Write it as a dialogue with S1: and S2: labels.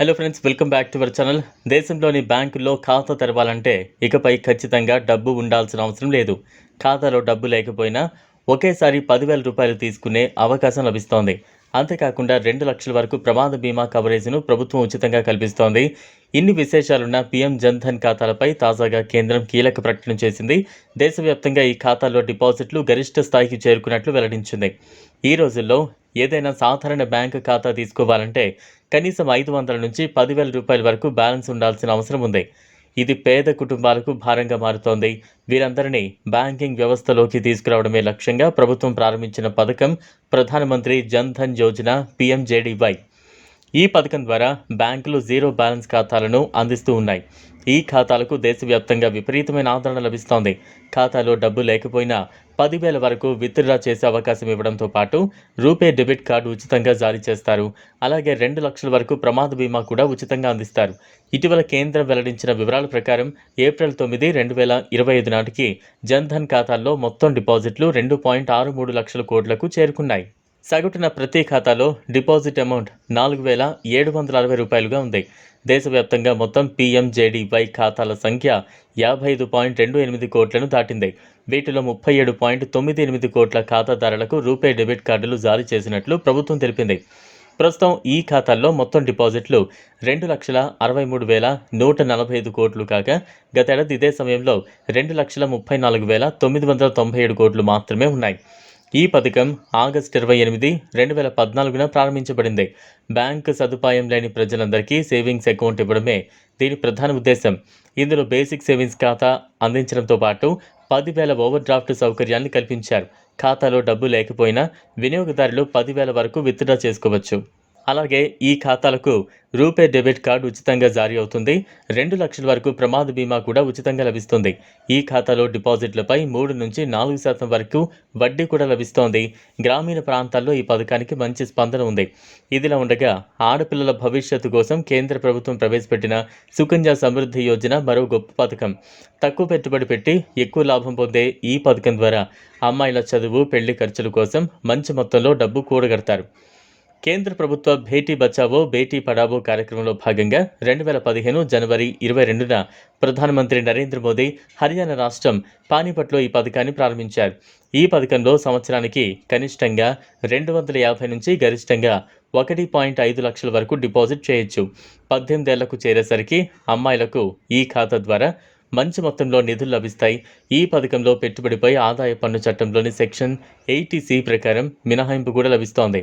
S1: Hello friends welcome back to our channel దేశంలోని బ్యాంకుల్లో ఖాతా తెరవాలంటే ఇకపై ఖచ్చితంగా డబ్బు ఉండాల్సిన అవసరం లేదు. ఖాతాలో డబ్బు లేకపోయినా ఒకేసారి పదివేల రూపాయలు తీసుకునే అవకాశం లభిస్తోంది. అంతేకాకుండా రెండు లక్షల వరకు ప్రమాద బీమా కవరేజ్ను ప్రభుత్వం ఉచితంగా కల్పిస్తోంది. ఇన్ని విశేషాలున్న పీఎం జన్ ధన్ ఖాతాలపై తాజాగా కేంద్రం కీలక ప్రకటన చేసింది. దేశవ్యాప్తంగా ఈ ఖాతాల్లో డిపాజిట్లు గరిష్ట స్థాయికి చేరుకున్నట్లు వెల్లడించింది. ఈ రోజుల్లో ఏదైనా సాధారణ బ్యాంకు ఖాతా తీసుకోవాలంటే కనీసం ఐదు వందల నుంచి పదివేల రూపాయల వరకు బ్యాలెన్స్ ఉండాల్సిన అవసరం ఉంది. ఇది పేద కుటుంబాలకు భారంగా మారుతోంది. వీరందరినీ బ్యాంకింగ్ వ్యవస్థలోకి తీసుకురావడమే లక్ష్యంగా ప్రభుత్వం ప్రారంభించిన పథకం ప్రధానమంత్రి జన్ ధన్ యోజన పీఎంజేడీవై ఈ పథకం ద్వారా బ్యాంకులు జీరో బ్యాలెన్స్ ఖాతాలను అందిస్తూ ఉన్నాయి. ఈ ఖాతాలకు దేశవ్యాప్తంగా విపరీతమైన ఆదరణ లభిస్తోంది. ఖాతాలో డబ్బు లేకపోయినా పదివేల వరకు విత్డ్రా చేసే అవకాశం ఇవ్వడంతో పాటు రూపే డెబిట్ కార్డు ఉచితంగా జారీ చేస్తారు. అలాగే రెండు లక్షల వరకు ప్రమాద బీమా కూడా ఉచితంగా అందిస్తారు. ఇటీవల కేంద్రం వెల్లడించిన వివరాల ప్రకారం ఏప్రిల్ తొమ్మిది రెండు వేల ఇరవై ఐదు నాటికి జన్ధన్ ఖాతాల్లో మొత్తం డిపాజిట్లు రెండు పాయింట్ ఆరు మూడు లక్షల కోట్లకు చేరుకున్నాయి. సగటున ప్రతి ఖాతాలో డిపాజిట్ అమౌంట్ నాలుగు వేల ఏడు వందల అరవై రూపాయలుగా ఉంది. దేశవ్యాప్తంగా మొత్తం పీఎంజేడీవై ఖాతాల సంఖ్య యాభై ఐదు పాయింట్ రెండు ఎనిమిది కోట్లను దాటింది. వీటిలో ముప్పై ఏడు పాయింట్ తొమ్మిది ఎనిమిది కోట్ల ఖాతాదారులకు రూపే డెబిట్ కార్డులు జారీ చేసినట్లు ప్రభుత్వం తెలిపింది. ప్రస్తుతం ఈ ఖాతాల్లో మొత్తం డిపాజిట్లు రెండు లక్షల అరవై మూడు వేల నూట నలభై ఐదు కోట్లు కాగా గతేడాది ఇదే సమయంలో రెండు లక్షల ముప్పై నాలుగు వేల తొమ్మిది వందల తొంభై ఏడు కోట్లు మాత్రమే ఉన్నాయి. ఈ పథకం ఆగస్టు ఇరవై ఎనిమిది రెండు వేల పద్నాలుగున ప్రారంభించబడింది. బ్యాంకు సదుపాయం లేని ప్రజలందరికీ సేవింగ్స్ అకౌంట్ ఇవ్వడమే దీని ప్రధాన ఉద్దేశం. ఇందులో బేసిక్ సేవింగ్స్ ఖాతా అందించడంతో పాటు పదివేల ఓవర్ డ్రాఫ్ట్ సౌకర్యాన్ని కల్పించారు. ఖాతాలో డబ్బు లేకపోయినా వినియోగదారులు పదివేల వరకు విత్డ్రా చేసుకోవచ్చు. అలాగే ఈ ఖాతాలకు రూపే డెబిట్ కార్డు ఉచితంగా జారీ అవుతుంది. రెండు లక్షల వరకు ప్రమాద బీమా కూడా ఉచితంగా లభిస్తుంది. ఈ ఖాతాలో డిపాజిట్లపై మూడు నుంచి నాలుగు శాతం వరకు వడ్డీ కూడా లభిస్తోంది. గ్రామీణ ప్రాంతాల్లో ఈ పథకానికి మంచి స్పందన ఉంది. ఇదిలా ఉండగా ఆడపిల్లల భవిష్యత్తు కోసం కేంద్ర ప్రభుత్వం ప్రవేశపెట్టిన సుకన్య సమృద్ధి యోజన మరో గొప్ప పథకం. తక్కువ పెట్టుబడి పెట్టి ఎక్కువ లాభం పొందే ఈ పథకం ద్వారా అమ్మాయిల చదువు పెళ్ళి ఖర్చుల కోసం మంచి మొత్తంలో డబ్బు కూడగడతారు. కేంద్ర ప్రభుత్వ భేటీ బచావో బేటీ పడావో కార్యక్రమంలో భాగంగా రెండు వేల పదిహేను జనవరి ఇరవై రెండున ప్రధానమంత్రి నరేంద్ర మోదీ హర్యానా రాష్ట్రం పానీపట్లో ఈ పథకాన్ని ప్రారంభించారు. ఈ పథకంలో సంవత్సరానికి కనిష్టంగా రెండు వందల యాభై నుంచి గరిష్టంగా ఒకటి పాయింట్ ఐదు లక్షల వరకు డిపాజిట్ చేయొచ్చు. పద్దెనిమిదేళ్ళకు చేరేసరికి అమ్మాయిలకు ఈ ఖాతా ద్వారా మంచి మొత్తంలో నిధులు లభిస్తాయి. ఈ పథకంలో పెట్టుబడిపై ఆదాయ పన్ను చట్టంలోని సెక్షన్ ఎయిటీ సి ప్రకారం మినహాయింపు కూడా లభిస్తోంది.